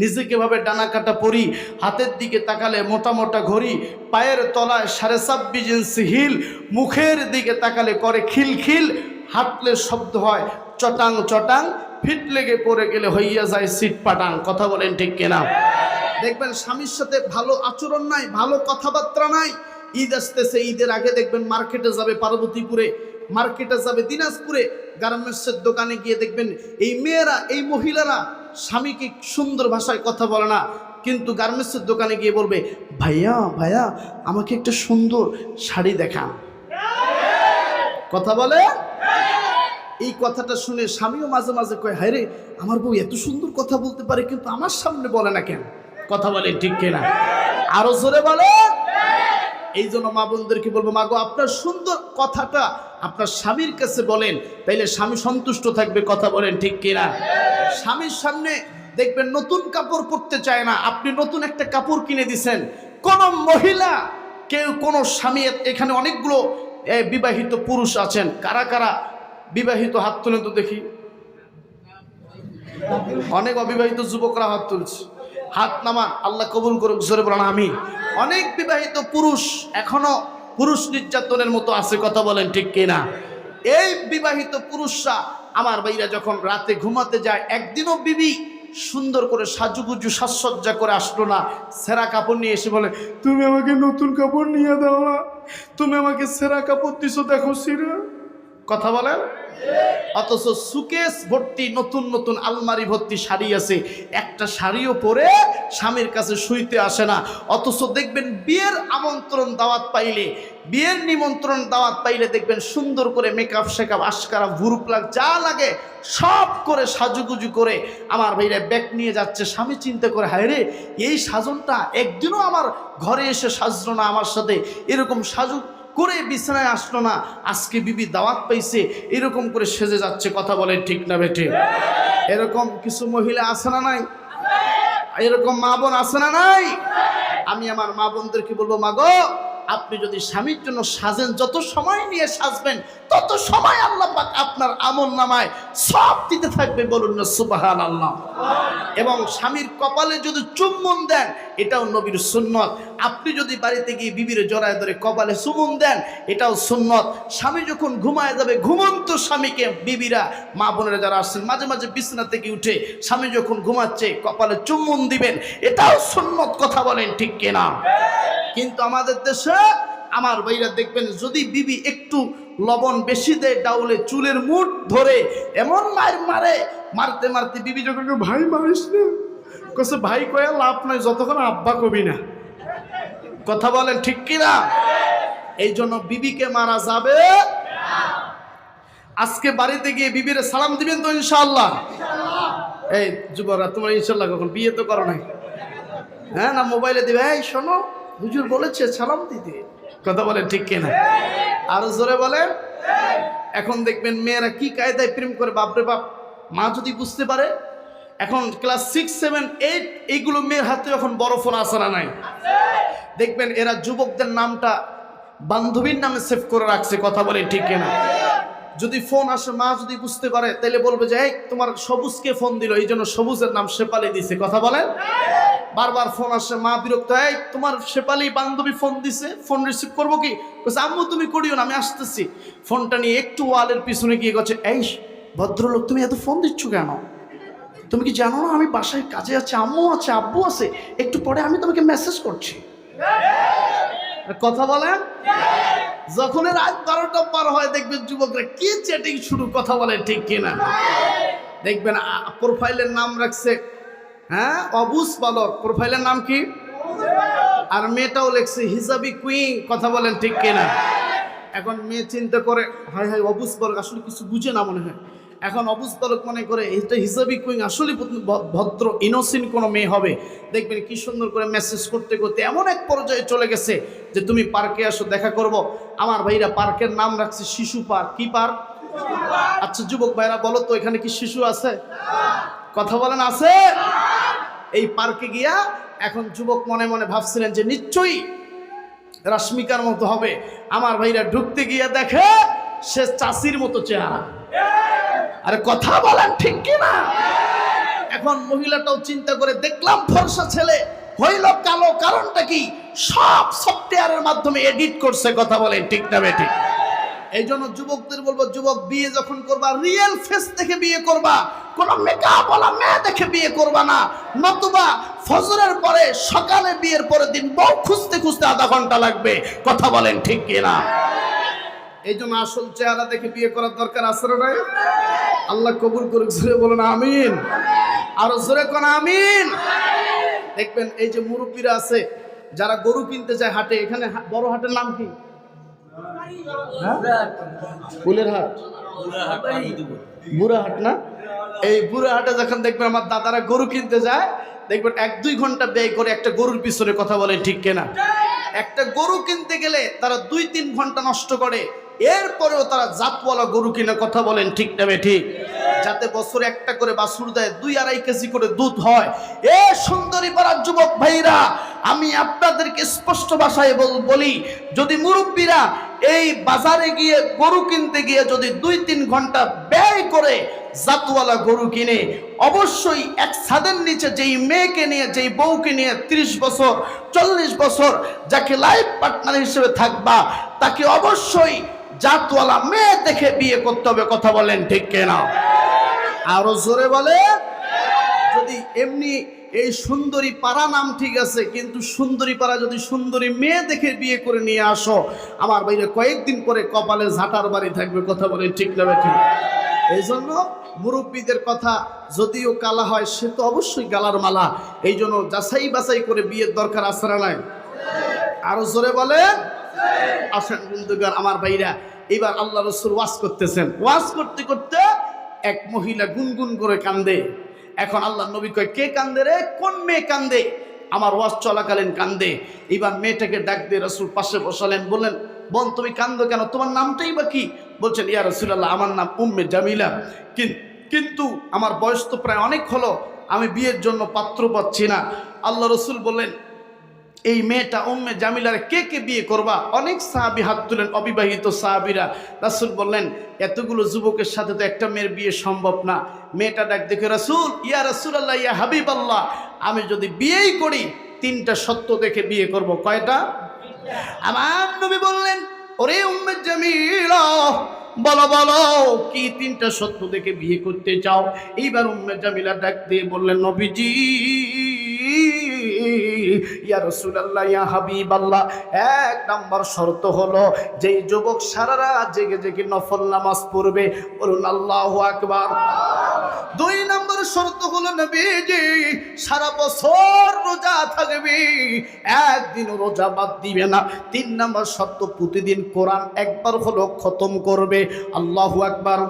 নিজেকে ভাবে ডানা কাটা পরি, হাতের দিকে তাকালে মোটা মোটা ঘড়ি, পায়ের তলায় সাড়ে ছাব্বিশ ইঞ্চি হিল, মুখের দিকে তাকালে করে খিলখিল হাঁটলে শব্দ হয় চটাং চটাং, ফিট লেগে পড়ে গেলে হইয়া যায় সিট পাটাং। কথা বলেন ঠিক কিনা? দেখবেন স্বামীর সাথে ভালো আচরণ নাই, ভালো কথাবার্তা নাই। ঈদ আসতেছে, ঈদের আগে দেখবেন মার্কেটে যাবে পার্বতীপুরে, মার্কেটে যাবে দিনাজপুরে, গার্মেন্টসের দোকানে গিয়ে দেখবেন এই মেয়েরা, এই মহিলারা স্বামীকে সুন্দর ভাষায় কথা বলে না, কিন্তু গার্মেন্টসের দোকানে গিয়ে বলবে, ভাইয়া ভাইয়া, আমাকে একটা সুন্দর শাড়ি দেখান। কথা বলে? এই কথাটা শুনে স্বামীও মাঝে মাঝে কয় হায় রে আমার বউ এত সুন্দর কথা বলতে পারে, কিন্তু আমার সামনে বলে না কেন? কথা বলে ঠিক কিনা? আরও জোরে বলে? এই জন্য মা বোনদেরকে বলব, মা গো, আপনার সুন্দর কথাটা আপনার স্বামীর কাছে বলেন, তাইলে স্বামী সন্তুষ্ট থাকবে। কথা বলেন ঠিক কিনা? স্বামীর সামনে দেখবেন নতুন কাপড় পরতে চায় না। আপনি নতুন একটা কাপড় কিনে দিছেন। কোন মহিলা, কেউ কোন স্বামী, এখানে অনেকগুলো বিবাহিত পুরুষ আছেন। কারা কারা বিবাহিত হাত তুলে তো দেখি। অনেক অবিবাহিত যুবকরা হাত তুলছে। হাত নামান, আল্লাহ কবুল করুক, জোরে বলেন আমি অনেক বিবাহিত পুরুষ এখনও পুরুষ নির্যাতনের মতো আছে, কথা বলেন ঠিক কিনা। এই বিবাহিত পুরুষরা আমার ভাইরা যখন রাতে ঘুমাতে যায়, একদিনও বিবি সুন্দর করে সাজুগুজু, সাজসজ্জা করে আসলো না। সেরা কাপড় নিয়ে এসে বলে, তুমি আমাকে নতুন কাপড় নিয়ে দাও না। তুমি আমাকে সেরা কাপড় দিছো, দেখো সিরা। কথা বলেন? অথচ সুকেস ভর্তি, নতুন নতুন আলমারি ভর্তি শাড়ি আছে। একটা শাড়িও পরে স্বামীর কাছে শুইতে আসে না। অথচ দেখবেন বিয়ের আমন্ত্রণ দাওয়াত পাইলে, বিয়ের নিমন্ত্রণ দাওয়াত পাইলে দেখবেন সুন্দর করে মেকআপ শেকআপ আশকারা, ভুরু প্লাগ যা লাগে সব করে সাজুগুজু করে আমার ভাইরা ব্যাগ নিয়ে যাচ্ছে। স্বামী চিন্তা করে, হায় রে, এই সাজনটা একদিনও আমার ঘরে এসে সাজলো না আমার সাথে? এরকম সাজু করে বিছানায় আসলো না, আজকে বিবি দাওয়াত পাইছে, এরকম করে সেজে যাচ্ছে, কথা বলেন ঠিক না বেঠে। এরকম কিছু মহিলা আছে না নাই? এরকম মা বোন আছে না নাই? আমি আমার মা বোনদেরকে বলব, মা গো, আপনি যদি স্বামীর জন্য সাজেন, যত সময় নিয়ে সাজবেন, তত সময় আল্লাহ আপনার আমল নামায় সব দিতে থাকবে বলুন না সুবাহান আল্লাহ এবং স্বামীর কপালে যদি চুম্বন দেন, এটাও নবীর সুন্নত। আপনি যদি বাড়িতে গিয়ে বিবির জড়ায় ধরে কপালে চুমুন দেন, এটাও সুন্নত। স্বামী যখন ঘুমায় যাবে, ঘুমন্ত স্বামীকে বিবিরা, মা বোনেরা যারা আসছেন, মাঝে মাঝে বিছনা থেকে উঠে স্বামী যখন ঘুমাচ্ছে, কপালে চুম্বন দিবেন, এটাও সুন্নত কথা বলেন ঠিক কিনা? কিন্তু আমাদের দেশে আমার ভাইরা দেখবেন, যদি বিবি একটু লবণ বেশি দেয়, ডাউলে চুলের মুঠ ধরে এমন মার মারে, মারতে মারতে বিবি যখন ভাই মারিস না? কছে ভাই কয়া লাভ নাই, যতক্ষণ আব্বা কবি না। কথা বলেন ঠিক কিনা? এই জন্য বিবিকে মারা যাবে। আজকে বাড়িতে গিয়ে বিবিরে সালাম দিবেন তো ইনশাআল্লাহ? এই যুবরা তোমরা ইনশাল্লাহ কখন বিয়ে তো করো নাই। হ্যাঁ না মোবাইলে দিবে? এই শোনো, হুজুর বলেছে সালাম দিতে। কথা বলে ঠিক কিনা? আরও জোরে বলে এখন দেখবেন মেয়েরা কি কায়দায় প্রেম করে, বাপরে বাপ, মা যদি বুঝতে পারে এখন ক্লাস সিক্স সেভেন এইট এইগুলো মেয়ের হাতে এখন বড় ফোন আসে না নাই? দেখবেন এরা যুবকদের নামটা বান্ধবীর নামে সেভ করে রাখছে, কথা বলে ঠিক কিনা? যদি ফোন আসে, মা যদি বুঝতে পারে তাহলে বলবে যে তোমার সবুজকে ফোন দিল, এই জন্য সবুজের নাম শেপালি দিছে। কথা বলেন বারবার ফোন আসে, মা বিরক্ত, এই, তোমার শেপালি বান্ধবী ফোন দিছে, ফোন রিসিভ করব কি? আম্মু, তুমি করিও না, আমি আসতেছি। ফোনটা নিয়ে একটু ওয়ালের পিছনে গিয়ে গেছে এই, ভদ্রলোক, তুমি এত ফোন দিচ্ছ কেন? তুমি কি জানো না আমি বাসায় কাজে আছে, আম্মু আছে, আব্বু আছে? একটু পরে আমি তোমাকে মেসেজ করছি। কথা বলেন? যখন রাত বারোটা পার হয়, দেখবেন যুবকরা কি চ্যাটিং শুরু, কথা বলে ঠিক কিনা? দেখবেন প্রোফাইলের নাম রাখছে হ্যাঁ অবুজ বালক। প্রোফাইলের নাম কি? আর মেয়েটাও লেখছে হিসাবি কুইং কথা বলেন ঠিক কিনা? এখন মেয়ে চিন্তা করে, হায় হায় অবুজ বালক, আসলে কিছু বুঝে না মনে হয়। এখন অবুজ বালক মনে করে, এটা হিসাবি কুইং আসলে ভদ্র ইনোসিন কোনো মেয়ে হবে। দেখবেন কি সুন্দর করে মেসেজ করতে করতে এমন এক পর্যায়ে চলে গেছে যে, তুমি পার্কে আসো, দেখা করব। আমার ভাইরা পার্কের নাম রাখছে শিশু পার্ক। কি পার্ক? আচ্ছা যুবক ভাইরা, বলো তো, এখানে কি শিশু আছে? কথা বলেন, আছে? এই পার্কে গিয়া এখন যুবক মনে মনে ভাবছিলেন যে, নিশ্চয়ই রাশ্মিকার মতো হবে। আমার ভাইরা ঢুকতে গিয়ে দেখে, সে চাষির মতো চেহারা। আরে কথা বলেন ঠিক কি না এখন মহিলাটাও চিন্তা করে দেখলাম ফর্সা ছেলে। হইল কালো, কারণটা কি? সব সফটওয়্যারের মাধ্যমে এডিট করছে, কথা বলেন ঠিক না বেঠিক এই জন্য যুবকদের বলব, যুবক, বিয়ে যখন করবা রিয়েল ফেস দেখে বিয়ে করবা। কোন মেকআপ বলা মেয়ে দেখে বিয়ে করবা না। নতুবা ফজরের পরে, সকালে বিয়ের পরের দিন বউ খুঁজতে খুঁজতে আধা ঘণ্টা লাগবে। কথা বলেন ঠিক কিনা? এই জন্য আসল চেহারা দেখে বিয়ে করার দরকার আছে না? আল্লাহ কবুল করুক, জোরে বলুন, আমিন। আরও জোরে কোন আমিন? দেখবেন এই যে মুরব্বীরা আছে, যারা গরু কিনতে যায় হাটে, এখানে বড় হাটের নাম কি? হ্যাঁ? না? এই যখন দেখবেন আমার দাদারা গরু কিনতে যায়, দেখবেন এক দুই ঘণ্টা ব্যয় করে একটা গরুর পিছনে কথা বলে ঠিক কেনা? একটা গরু কিনতে গেলে তারা দুই তিন ঘণ্টা নষ্ট করে এরপরেও তারা জাতওয়ালা গরু কিনা কথা বলেন, ঠিক না ঠিক? যাতে বছরে একটা করে বাসুর দেয়, দুই আড়াই কেজি করে দুধ হয়। এ সুন্দরী পাড়ার যুবক ভাইরা আমি আপনাদেরকে স্পষ্ট ভাষায় বল- যদি মুরব্বীরা এই বাজারে গিয়ে গরু কিনতে গিয়ে যদি দুই তিন ঘণ্টা ব্যয় করে জাতওয়ালা গরু কিনে, অবশ্যই এক ছাদের নিচে যেই মেয়েকে নিয়ে, যেই বউকে নিয়ে ৩০ বছর, চল্লিশ বছর যাকে লাইফ পার্টনার হিসেবে থাকবা, তাকে অবশ্যই জাতওয়ালা মেয়ে দেখে বিয়ে করতে হবে, কথা বলেন ঠিক কেনা? আরও জোরে বলে এমনি এই সুন্দরী পাড়া নাম ঠিক আছে, কিন্তু সুন্দরী পাড়া যদি সুন্দরী মেয়ে দেখে বিয়ে করে নিয়ে আসো, আমার বাইরে কয়েকদিন পরে কপালে ঝাঁটার বাড়ি থাকবে, কথা বলে ঠিক না ঠিক এই জন্য মুরব্বীদের কথা যদিও কালা হয়, সে তো অবশ্যই গালার মালা। এই জন্য যাচাই বাছাই করে বিয়ের দরকার না নাই? আরও জোরে বলে আসেন বন্ধুগার আমার ভাইরা, এবার আল্লাহ রসুল ওয়াজ করতেছেন। ওয়াজ করতে করতে এক মহিলা গুনগুন করে কান্দে। এখন আল্লাহ নবী কয়, কে কান্দে রে? কোন মেয়ে কান্দে? আমার ওয়াজ চলাকালীন কান্দে। এবার মেয়েটাকে ডাক দিয়ে রসুল পাশে বসালেন, বললেন, বোন, তুমি কান্দো কেন? তোমার নামটাই বা কি? বলছেন, ইয়া রসুল্লাহ আমার নাম উম্মে জামিলা। কিন- কিন্তু আমার বয়স তো প্রায় অনেক হলো, আমি বিয়ের জন্য পাত্র পাচ্ছি না আল্লাহ রসুল বললেন এই মেয়েটা উম্মে জামিলার কে কে বিয়ে করবা? অনেক সাহাবি হাত তুলেন, অবিবাহিত সাহাবিরা। রাসুল বললেন, এতগুলো যুবকের সাথে তো একটা মেয়ের বিয়ে সম্ভব না। মেয়েটা ডাক দেখে, রাসুল, ইয়া রাসুল আল্লাহ ইয়া হাবিব আল্লাহ আমি যদি বিয়েই করি, তিনটা সত্য দেখে বিয়ে করব। কয়টা? আমার নবী বললেন, ওরে উম্মে জামিলা, বলো বলো, কি তিনটা সত্য দেখে বিয়ে করতে চাও? এইবার উম্মে জামিলা ডাক দিয়ে বললেন, নবীজি ইয়া হাবিবাল্লাহ। এক নাম্বার শর্ত হলো, যেই যুবক সারা রাত জেগে জেগে নফল নামাজ পড়বে, বলুন আল্লাহু আকবার। দুই নম্বর শর্ত হলো, নবীজি, সারা বছর রোজা থাকবে একদিন রোজা বাদ দিবে না। তিন নম্বর শর্ত, প্রতিদিন কোরআন একবার হলো খতম করবে। আল্লাহু আকবার।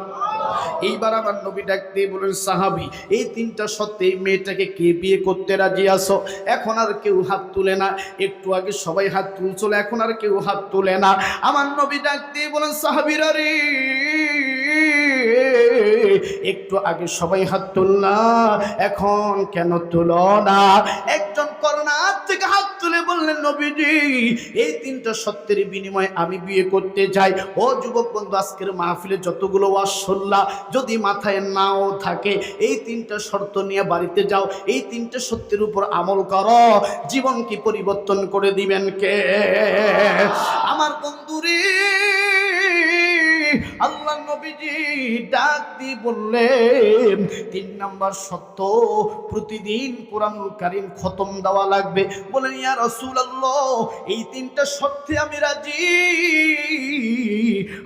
এইবার আমার নবী ডাক দিয়ে বলেন সাহাবি, এই তিনটা সত্ত্বে মেয়েটাকে কে বিয়ে করতে রাজি আসো এখন আর কেউ হাত তুলে না। একটু আগে সবাই হাত তুলছিল, এখন আর কেউ হাত তুলে না। আমার নবী ডাক দিয়ে বলেন সাহাবিরা রে, একটু আগে সবাই হাত তুলনা এখন কেন তুলো না? একজন করোনার থেকে হাত তুলে বললেন, নবীজি, এই তিনটা সত্যের বিনিময়ে আমি বিয়ে করতে যাই। ও যুবক বন্ধু, আজকের মাহফিলে যতগুলো ওয়াসল্লা যদি মাথায় নাও থাকে, এই তিনটা শর্ত নিয়ে বাড়িতে যাও। এই তিনটা সত্যের উপর আমল করো। জীবন কি পরিবর্তন করে দিবেন কে? আমার বন্ধুরে নবীজি ডাক দিয়ে বললেন, তিন নাম্বার সত্য, প্রতিদিন কোরআনুল কারিম খতম দেওয়া লাগবে। বলেন, ইয়া রাসূলুল্লাহ, এই তিনটা সত্যে আমি রাজি।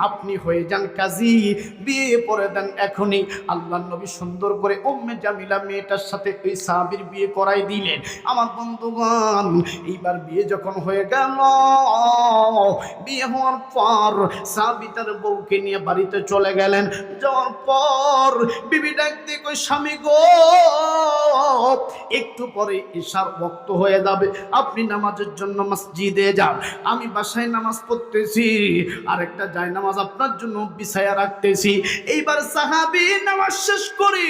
আপনি হয়ে যান কাজী, বিয়ে পরে দেন এখনই। আল্লাহ নবী সুন্দর করে উম্মে জামিলা মেয়েটার সাথে ওই সাহাবীর বিয়ে করাই দিলেন। আমার বন্ধুগণ, এইবার বিয়ে যখন হয়ে গেল, বিয়ে হওয়ার পর সাহাবী তার বউকে নিয়ে বাড়িতে চলে গেলেন। যাওয়ার পর বিবি ডাক দিয়ে কই স্বামী গো, একটু পরে ঈশার ভক্ত হয়ে যাবে। আপনি নামাজের জন্য মসজিদে যান। আমি বাসায় নামাজ পড়তেছি আর একটা যায় নামাজ আপনার জন্য বিছায়া রাখতেছি। এইবার সাহাবি নামাজ শেষ করি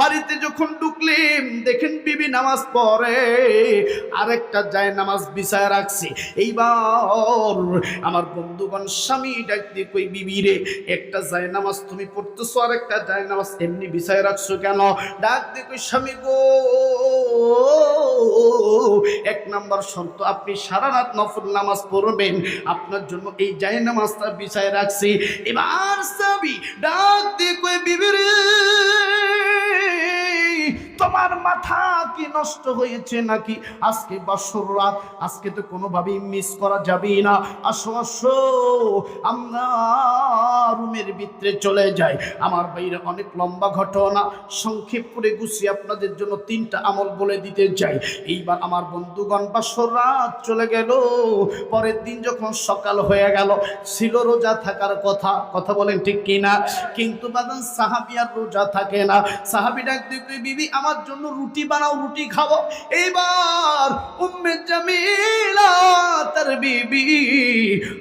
বাড়িতে যখন ঢুকলেন, দেখেন বিবি নামাজ পড়ে, আরেকটা যায় নামাজ বিছায় রাখছে। এইবার আমার বন্ধুগণ স্বামী ডাক দিয়ে কই বিবি রে একটা যায় নামাজ তুমি পড়তেছো আর একটা যায় নামাজ এমনি বিছায় রাখছো কেন? ডাক দেখো স্বামী গো, এক নাম্বার শর্ত, আপনি সারা রাত নফল নামাজ পড়বেন। আপনার জন্য এই যায় নামাজটা বিছায় রাখছি। এবার সাবি, ডাক দেখো কই বিবি রে তোমার মাথা কি নষ্ট হয়েছে নাকি? আজকে বাসর রাত, আজকে তো কোনোভাবেই মিস করা যাবে না। আসো আসো, আমরা রুমের ভিতরে চলে যাই। আমার বাইরে অনেক লম্বা ঘটনা, সংক্ষেপ করে গুছিয়ে আপনাদের জন্য তিনটা আমল বলে দিতে চাই। এইবার আমার বন্ধুগণ, বাসর রাত চলে গেল। পরের দিন যখন সকাল হয়ে গেল, ছিল রোজা থাকার কথা। কথা বলেন ঠিক কিনা? কিন্তু বাদান সাহাবি আর রোজা থাকে না। সাহাবি ডাক বিবি, আমার জন্য রুটি বানাও, রুটি খাব এইবার উম্মে জামিলা, তার বিবি,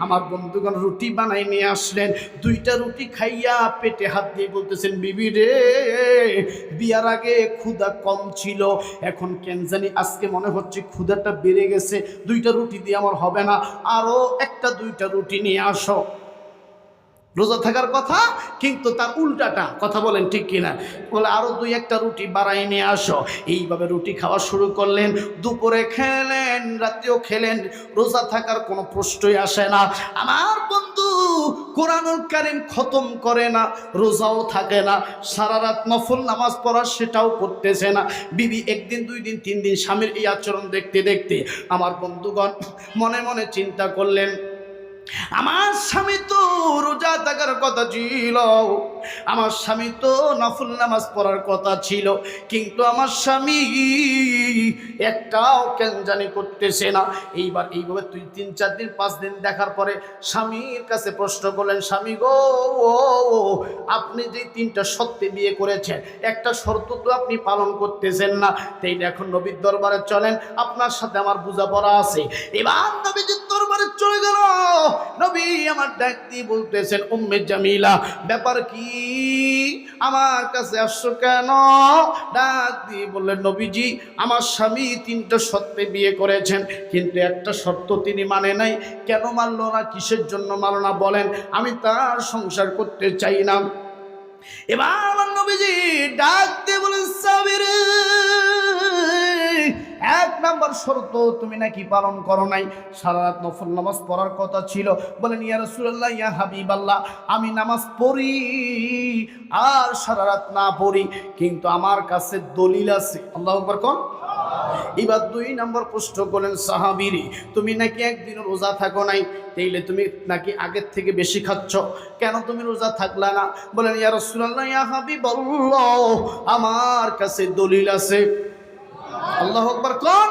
আমার বন্ধুগণ রুটি বানাই নিয়ে আসলেন। দুইটা রুটি খাইয়া পেটে হাত দিয়ে বলতেছেন, বিবি রে, বিয়ার আগে ক্ষুধা কম ছিল। এখন কেন জানি আজকে মনে হচ্ছে ক্ষুধাটা বেড়ে গেছে। দুইটা রুটি দিয়ে আমার হবে না। আরও একটা দুইটা রুটি নিয়ে আসো। রোজা থাকার কথা, কিন্তু তার উল্টাটা কথা বলেন ঠিক কিনা? বলে, আরও দুই একটা রুটি বাড়াই নিয়ে আসো। এইভাবে রুটি খাওয়া শুরু করলেন, দুপুরে খেলেন, রাতেও খেলেন, রোজা থাকার কোনো প্রশ্নই আসে না। আমার বন্ধু কোরআনুল কারিম খতম করে না, রোজাও থাকে না, সারা রাত নফল নামাজ পড়া সেটাও করতেছে না। বিবি একদিন, দুই দিন, তিন দিন স্বামীর এই আচরণ দেখতে দেখতে আমার বন্ধুগণ মনে মনে চিন্তা করলেন আমার স্বামী তো রোজা থাকার কথা ছিল। আমার স্বামী তো নফল নামাজ পড়ার কথা ছিল। কিন্তু আমার স্বামী একটাও কেন জানি করতেছে না। এইবার এইভাবে তুই তিন চার দিন, পাঁচ দিন দেখার পরে স্বামীর কাছে প্রশ্ন করলেন, স্বামী গো, ও আপনি যে তিনটা সত্যি বিয়ে করেছেন, একটা শর্ত তো আপনি পালন করতেছেন না। তাই এখন নবীর দরবারে চলেন, আপনার সাথে আমার বোঝাপড়া আছে। এবার নবীজির দরবারে চলে গেল। নবী আমার ডাক বলতেছেন, উম্মে জামিলা, ব্যাপার কি? আমার কাছে আসছো কেন? ডাক দিয়ে বললেন, নবীজি, আমার স্বামী তিনটা সত্যি বিয়ে করেছেন, কিন্তু একটা শর্ত তিনি মানে নাই। কেন মানলো না? কিসের জন্য মানলো না? বলেন, আমি তার সংসার করতে চাই না। এবার আমার নবীজি ডাক দিয়ে বলেন, সাবির এক নাম্বার শর্ত তুমি নাকি পালন করো নাই। সারা রাত নফল নামাজ পড়ার কথা ছিল। বলেন, ইয়া রাসূলুল্লাহ, ইয়া হাবিবাল্লাহ, আমি নামাজ পড়ি আর সারা রাত না পড়ি। কিন্তু আমার কাছে দলিল আছে। আল্লাহ আকবার কোন? এবার দুই নম্বর প্রশ্ন করলেন, সাহাবিরি, তুমি নাকি একদিন রোজা থাকো নাই? তাইলে তুমি নাকি আগের থেকে বেশি খাচ্ছ? কেন তুমি রোজা থাকলা না? বলেন, ইয়া রাসূলুল্লাহ, ইয়া হাবিবাল্লাহ, আমার কাছে দলিল আছে। আল্লাহ আকবার কোন।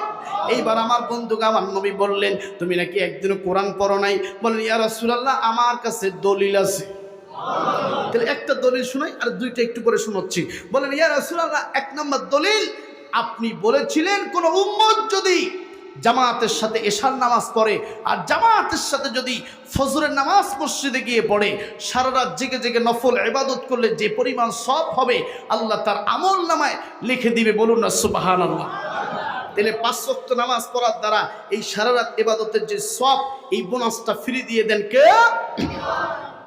এইবার আমার বন্ধুকে আমার নবী বললেন, তুমি নাকি একদিনও কোরআন পড়ো নাই? বলেন ইয়া রাসূলুল্লাহ, আমার কাছে দলিল আছে। তাহলে একটা দলিল শোনাই আর দুইটা একটু করে শোনাচ্ছি। বলেন ইয়া রাসূলুল্লাহ, এক নম্বর দলিল, আপনি বলেছিলেন কোন উম্মত যদি জামাতের সাথে এশার নামাজ পড়ে, আর জামাতের সাথে যদি ফজরের নামাজ মসজিদে গিয়ে পড়ে, সারা রাত জেগে জেগে নফল ইবাদত করলে যে পরিমাণ সব হবে, আল্লাহ তার আমল নামায় লিখে দিবে বলুন না সুবাহান আল্লাহ তাহলে পাঁচ নামাজ পড়ার দ্বারা এই সারা রাত ইবাদতের যে সব, এই বোনাসটা ফ্রি দিয়ে দেন কে?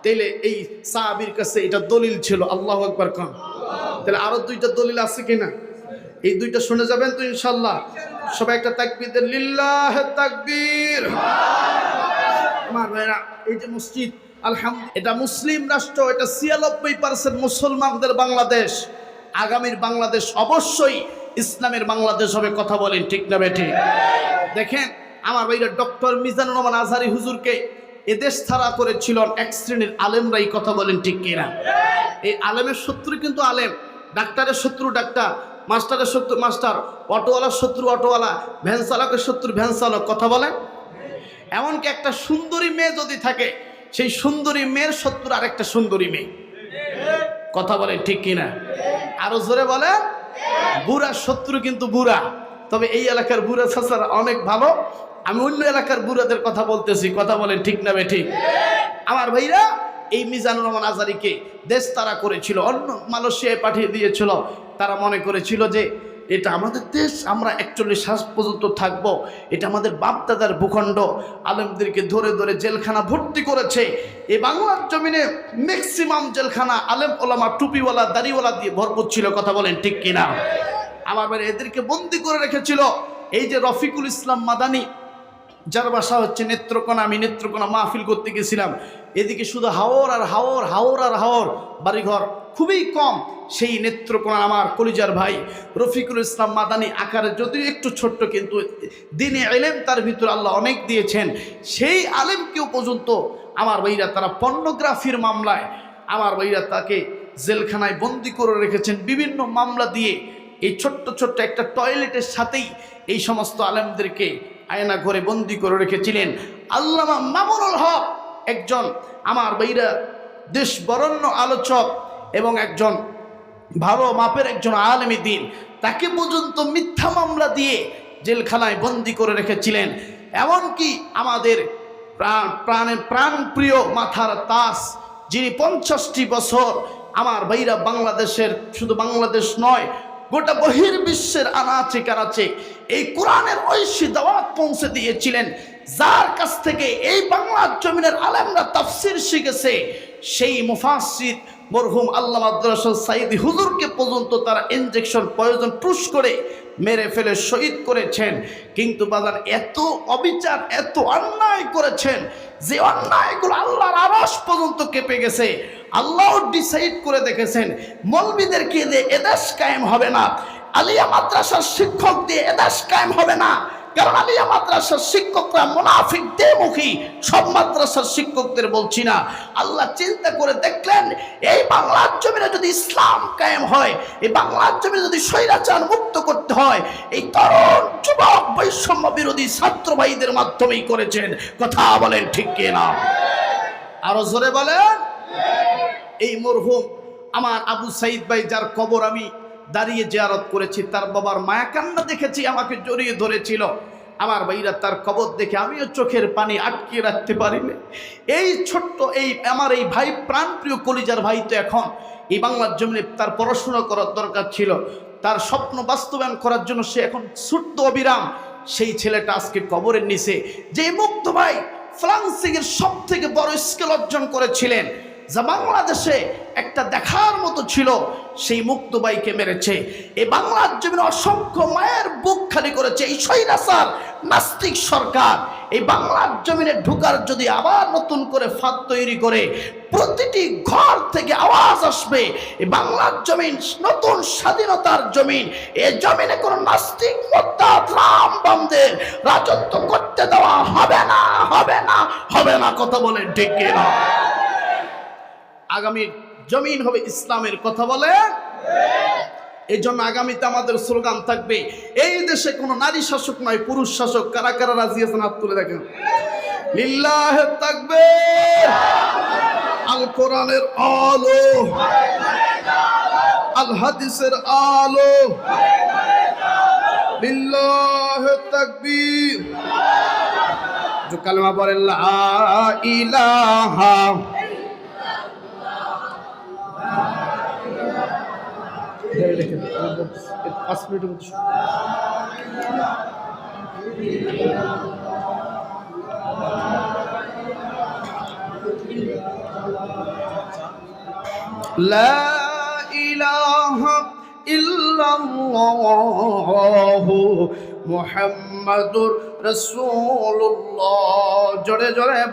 তাইলে এই সাহাবির কাছে এটা দলিল ছিল, আল্লাহ একবার খান তাহলে আরও দুইটা দলিল আছে কিনা? এই দুইটা শুনে যাবেন তো ইনশাল্লাহ সবাই একটা তাকবীর দেন, লিল্লাহ তাকবীর। আমার ভাইরা, এই যে মসজিদ, আলহামদুলিল্লাহ, এটা মুসলিম রাষ্ট্র, এটা ছিয়ানব্বই পার্সেন্ট মুসলমানদের বাংলাদেশ। আগামীর বাংলাদেশ অবশ্যই ইসলামের বাংলাদেশ হবে, কথা বলেন ঠিক না বেঠে? দেখেন, আমার ভাইরা, ডক্টর মিজানুর রহমান আজহারি হুজুরকে এদেশ ছাড়া করেছিল এক শ্রেণির আলেমরাই, কথা বলেন ঠিক কিনা? এই আলেমের শত্রু কিন্তু আলেম, ডাক্তারের শত্রু ডাক্তার। মাস্টারের শত্রু, মাস্টার, অটোওয়ালার শত্রু, অটোওয়ালা, ভ্যান চালকের শত্রু, ভ্যান চালক, কথা বলেন এমনকি একটা সুন্দরী মেয়ে যদি থাকে, সেই সুন্দরী মেয়ের শত্রু আরেকটা সুন্দরী মেয়ে। কথা বলে ঠিক কিনা? আরও জোরে বলে? বুড়ার শত্রু কিন্তু বুড়া। তবে এই এলাকার বুড়া চাচারা অনেক ভালো। আমি অন্য এলাকার বুড়াদের কথা বলতেছি, কথা বলেন ঠিক না ঠিক? আমার ভাইরা, এই মিজানুর রহমান আজারিকে দেশ তারা করেছিল, অন্য মালয়েশিয়ায় পাঠিয়ে দিয়েছিল। তারা মনে করেছিল যে এটা আমাদের দেশ, আমরা একচল্লিশ শ্বাস পর্যন্ত থাকব। এটা আমাদের বাপদাদার ভূখণ্ড। আলেমদেরকে ধরে ধরে জেলখানা ভর্তি করেছে। এই বাংলার জমিনে ম্যাক্সিমাম জেলখানা, আলেম ওলামা, টুপিওয়ালা, দাড়িওয়ালা দিয়ে ভরপুর ছিল, কথা বলেন ঠিক কিনা? আমার এদেরকে বন্দি করে রেখেছিল। এই যে রফিকুল ইসলাম মাদানি যার বাসা হচ্ছে নেত্রকোনা, আমি নেত্রকোনা মাহফিল করতে গেছিলাম। এদিকে শুধু হাওর আর হাওর হাওর আর হাওর বাড়িঘর খুবই কম। সেই নেত্রকোনা আমার কলিজার ভাই রফিকুল ইসলাম মাদানি আকারে যদিও একটু ছোট্ট, কিন্তু দিনে এলেম তার ভিতর আল্লাহ অনেক দিয়েছেন। সেই আলেমকেও পর্যন্ত আমার ভাইরা তারা পর্নোগ্রাফির মামলায় আমার ভাইরা তাকে জেলখানায় বন্দি করে রেখেছেন। বিভিন্ন মামলা দিয়ে এই ছোট্ট ছোট্ট একটা টয়লেটের সাথেই এই সমস্ত আলেমদেরকে আয়না ঘরে বন্দি করে রেখেছিলেন। আল্লামা মামুনুল হক একজন আমার বৈরা দেশ বরণ্য আলোচক এবং একজন ভালো মাপের একজন আলেমী দিন। তাকে পর্যন্ত মিথ্যা মামলা দিয়ে জেলখানায় বন্দি করে রেখেছিলেন। এমনকি আমাদের প্রাণ প্রাণের প্রাণপ্রিয় মাথার তাস, যিনি পঞ্চাশটি বছর আমার ভাইরা বাংলাদেশের, শুধু বাংলাদেশ নয় গোটা বহির বিশ্বের আনাচে কানাচে এই কোরআনের ঐশী দাওয়াত পৌঁছে দিয়েছিলেন। যার কাছ থেকে এই বাংলার জমিনের আলেমরা তাফসির শিখেছে, সেই মুফাসির মরহুম আল্লাহ মাদ্রাসা সাইদি হুজুরকে পর্যন্ত তারা ইনজেকশন প্রয়োজন পুশ করে মেরে ফেলে, শহীদ করেছেন। কিন্তু বাজার এত অবিচার, এত অন্যায় করেছেন যে অন্যায়গুলো আল্লাহর আরস পর্যন্ত কেঁপে গেছে। আল্লাহ ডিসাইড করে দেখেছেন মলবিদেরকে দিয়ে এদেশ কায়েম হবে না? আলিয়া মাদ্রাসার শিক্ষক দিয়ে এদেশ কায়েম হবে না? আলিয়া মাদ্রাসার শিক্ষকরা মুনাফিক দেমুখী সব মাদ্রাসার শিক্ষকদের বলছি না। আল্লাহ চিন্তা করে দেখলেন, এই বাংলার জমিনে যদি ইসলাম কায়েম হয়, এই বাংলার জমিনে যদি স্বৈরাচার মুক্ত করতে হয়, এই তরুণ যুবক বৈষম্য বিরোধী ছাত্র মাধ্যমেই করেছেন। কথা বলেন ঠিক কিনা আরও জোরে বলেন। এই মরহুম, আমার আবু সাইদ ভাই যার কবর আমি দাঁড়িয়ে জিয়ারত করেছি, তার বাবার মায়া কান্না দেখেছি, আমাকে জড়িয়ে ধরেছিল। আমার ভাইরা তার কবর দেখে আমিও চোখের পানি আটকে রাখতে পারিনি। এই ছোট্ট এই, আমার এই ভাই প্রাণপ্রিয় কলিজার ভাই তো এখন এই বাংলার জমিনে তার পড়াশোনা করার দরকার ছিল। তার স্বপ্ন বাস্তবায়ন করার জন্য সে এখন ছোট্ট অবিরাম, সেই ছেলেটা আজকে কবরের নিচে। যে মুক্ত ভাই ফ্রান্সিংয়ের সব থেকে বড় স্কেল অর্জন করেছিলেন যা বাংলাদেশে একটা দেখার মতো ছিল, সেই মুক্তবাইকে মেরেছে। এ বাংলার জমিনে অসংখ্য মায়ের বুক খালি করেছে। এই সৈরাসার নাস্তিক সরকার, এই বাংলার জমিনে ঢুকার যদি আবার নতুন করে ফাঁদ তৈরি করে, প্রতিটি ঘর থেকে আওয়াজ আসবে এই বাংলার জমিন, নতুন স্বাধীনতার জমিন, এ জমিনে কোনো নাস্তিক মোদ্দাত রাম বামদের রাজত্ব করতে দেওয়া হবে না হবে না হবে না, কথা বলে ডেকে না আগামী জমিন হবে ইসলামের কথা বলে। এই জন্য আগামীতে আমাদের স্লোগান থাকবে, এই দেশে কোনো নারী শাসক নয়, পুরুষ শাসক। কারা কারা রাজি আছেন হাত তুলে দেখেন। লিল্লাহ থাকবে আল কোরআনের আলো। আল হাদিসের আলো। লিল্লাহ তাকবীর। যে বলেন লা ইলাহা ধরে রেখেন পাঁচ মিনিটের মধ্যে لا إله إلا الله محمد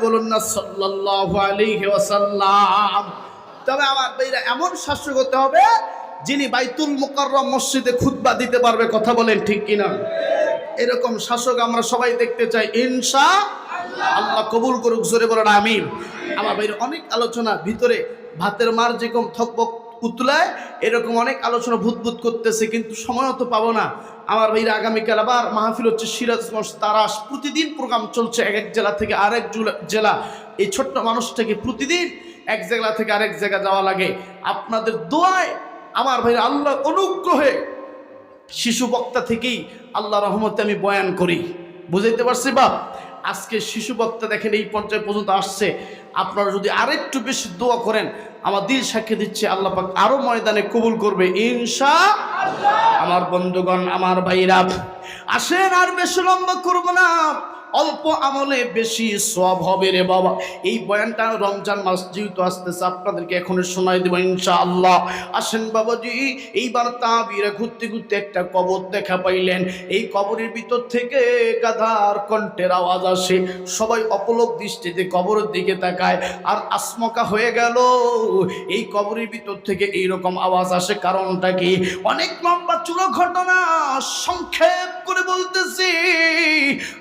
বলুন না সাল্লাহ আলী ওসাল্লাম তবে আমার এমন শাস্ত্র করতে হবে যিনি বাইতুল মুকাররম মসজিদে খুতবা দিতে পারবে কথা বলেন ঠিক কিনা? এরকম শাসক আমরা সবাই দেখতে চাই। ইনশা আল্লাহ কবুল করুক, জোরে বলেন আমিন। আমার বাইরে অনেক আলোচনা ভিতরে ভাতের মার যেরকম থকবক উতলায় এরকম অনেক আলোচনা ভূতভূত করতেছে, কিন্তু সময় তো পাবো না। আমার ভাইরা আগামীকাল আবার মাহফিল হচ্ছে সিরাজগঞ্জ তারাস। প্রতিদিন প্রোগ্রাম চলছে এক এক জেলা থেকে আরেক জেলা। এই ছোট্ট মানুষটাকে প্রতিদিন এক জায়গা থেকে আরেক জায়গা যাওয়া লাগে। আপনাদের দোয়ায় আমার ভাই আল্লাহ অনুগ্রহে শিশু বক্তা থেকেই আল্লাহ রহমতে আমি বয়ান করি। বুঝাইতে পারছি বাপ? আজকে শিশু বক্তা দেখেন এই পর্যায়ে পর্যন্ত আসছে। আপনারা যদি আরেকটু বেশি দোয়া করেন, আমার দিল সাক্ষী দিচ্ছে, আল্লাহ পাক আরও ময়দানে কবুল করবে ইনশা আমার বন্ধুগণ, আমার ভাইরা, আসেন আর বেশি লম্বা করব না। অল্প আমলে বেশি সব হবে রে বাবা। এই বয়ানটা রমজান মাস যেহেতু আসতেছে, আপনাদেরকে এখন শোনাই দেবো ইনশাআল্লাহ। আসেন বাবাজি, এইবার তাবিরা ঘুরতে ঘুরতে একটা কবর দেখা পাইলেন। এই কবরের ভিতর থেকে গাধার কণ্ঠের আওয়াজ আসে। সবাই অপলক দৃষ্টিতে কবরের দিকে তাকায়, আর আসমকা হয়ে গেল। এই কবরের ভিতর থেকে এইরকম আওয়াজ আসে, কারণটা কি? অনেক লম্বা চূড়ো ঘটনা, সংক্ষেপ করে বলতেছি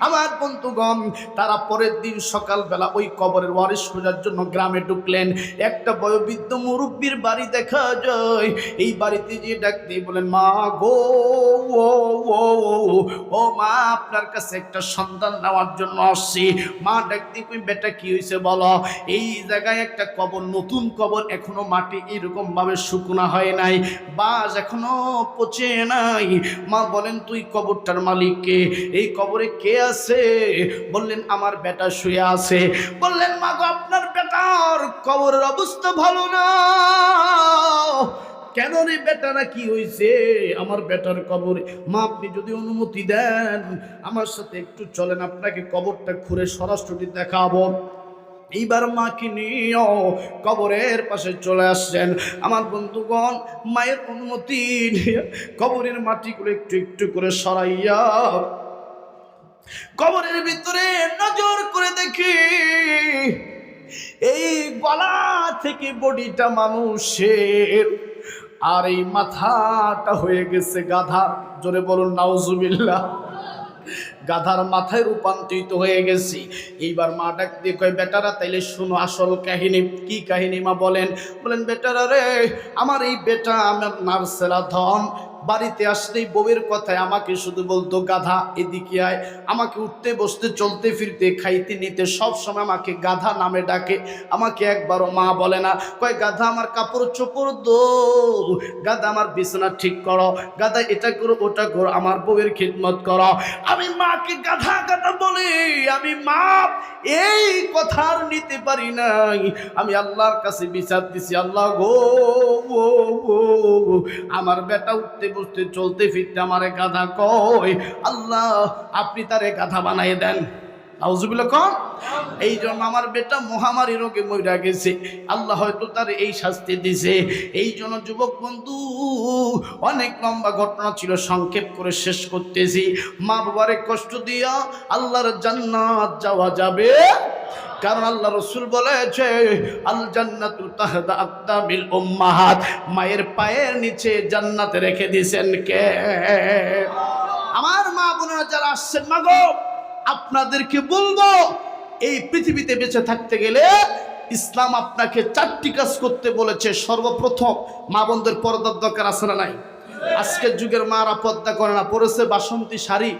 আমার বন্ধুগণ তারা পরের দিন সকালবেলা ওই কবরের ওয়ারিশ খোঁজার জন্য গ্রামে ঢুকলেন। একটা বয়োবৃদ্ধ মুরব্বীর বাড়ি দেখা যায়। এই বাড়িতে গিয়ে ডাক দিয়ে বলেন মা গো ও ও ও, মা আপনার কাছে একটা সন্তান নেওয়ার জন্য আসছি। মা ডাক দিয়ে কই বেটা কি হয়েছে বলো? এই জায়গায় একটা কবর নতুন কবর এখনও মাটি এরকম ভাবে শুকনা হয় নাই বাস এখনও পচে নাই। মা বলেন তুই কবরটার মালিককে, এই কবরে কে আছে? বললেন, আমার বেটা শুয়ে আছে। বললেন মা গো আপনার বেটার কবরের অবস্থা ভালো না। কেন রে বেটারা কি হয়েছে আমার বেটার কবরে, মা, আপনি যদি অনুমতি দেন, আমার সাথে একটু চলেন, আপনাকে কবরটা খুঁড়ে সরাসরি দেখাবো। এইবার মাকে নিয়েও কবরের পাশে চলে আসছেন। আমার বন্ধুগণ, মায়ের অনুমতি নিয়ে কবরের মাটিগুলো একটু একটু করে সরাইয়া কবরের ভিতরে নজর করে দেখি, এই গলা থেকে বডিটা মানুষের। আর এই মাথাটা হয়ে গেছে গাধা। জোরে বলুন, নাউজুবিল্লাহ। গাধার মাথায় রূপান্তরিত হয়ে গেছি। এইবার মা ডাক দিয়ে কয়, বেটারা, তাইলে শুনো আসল কাহিনী। কি কাহিনী মা বলেন? বলেন, বেটারা রে, আমার এই বেটা আমার নার্সেরা ধন বাড়িতে আসলেই বউয়ের কথায় আমাকে শুধু বলতো, গাধা, এদিকে আয়। আমাকে উঠতে, বসতে, চলতে, ফিরতে, খাইতে, নিতে, সব সময় আমাকে গাধা নামে ডাকে। আমাকে একবারও মা বলে না, কয়, গাধা, আমার কাপড় চোপড় দো গাধা, আমার বিছানা ঠিক করো। গাধা, এটা করো, ওটা করো, আমার বউয়ের খিদমত করো। আমি মাকে গাধা গাধা বলি, আমি মা এই কথার নিতে পারি নাই। আমি আল্লাহর কাছে বিচার দিছি, আল্লাহ গো আমার বেটা উঠতে বসতে চলতে ফিরতে আমারে গাধা কই? আল্লাহ আপনি তারে গাধা বানাই দেন। নাউজুবিল্লাহ কম এই জন্য আমার বেটা মহামারী রোগে মইরা গেছে। আল্লাহ হয়তো তার এই শাস্তি দিছে। এই জন্য যুবক বন্ধু, অনেক লম্বা ঘটনা ছিল, সংক্ষেপ করে শেষ করতেছি। মা বাবারে কষ্ট দিয়া আল্লাহর জান্নাত যাওয়া যাবে। কারণ আল্লাহ রসুল বলেছে, আল জান্নাতুল তাহদা আক্তাবিল উম্মাহাত। মায়ের পায়ের নিচে জান্নাতে রেখে দিয়েছেন কে? আমার মা বোনেরা যারা আসছেন মাগো আপনাদেরকে বলব, এই পৃথিবীতে বেঁচে থাকতে গেলে ইসলাম আপনাকে চারটি কাজ করতে বলেছে। সর্বপ্রথম, মা বোনদের পর্দার দরকার আছে না নাই? আজকের যুগের মারা পর্দা করে না পরেছে বাসন্তী শাড়ি